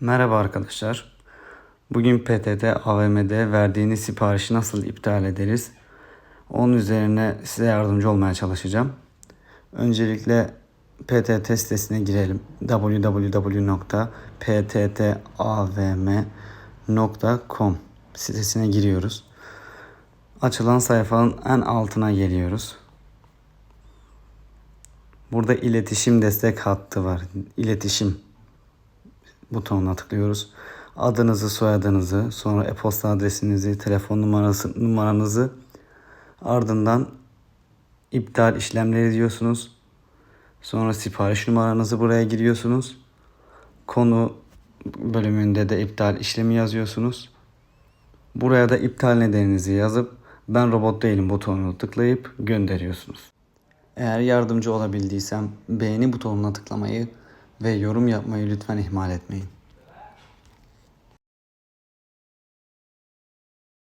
Merhaba arkadaşlar. Bugün PTT AVM'de verdiğiniz siparişi nasıl iptal ederiz? Onun üzerine size yardımcı olmaya çalışacağım. Öncelikle PTT sitesine girelim. www.pttavm.com sitesine giriyoruz. Açılan sayfanın en altına geliyoruz. Burada iletişim destek hattı var. İletişim butonuna tıklıyoruz. Adınızı, soyadınızı, sonra e-posta adresinizi, telefon numarası, numaranızı ardından iptal işlemleri diyorsunuz. Sonra sipariş numaranızı buraya giriyorsunuz. Konu bölümünde de iptal işlemi yazıyorsunuz. Buraya da iptal nedeninizi yazıp ben robot değilim butonunu tıklayıp gönderiyorsunuz. Eğer yardımcı olabildiysem beğeni butonuna tıklamayı ve yorum yapmayı lütfen ihmal etmeyin.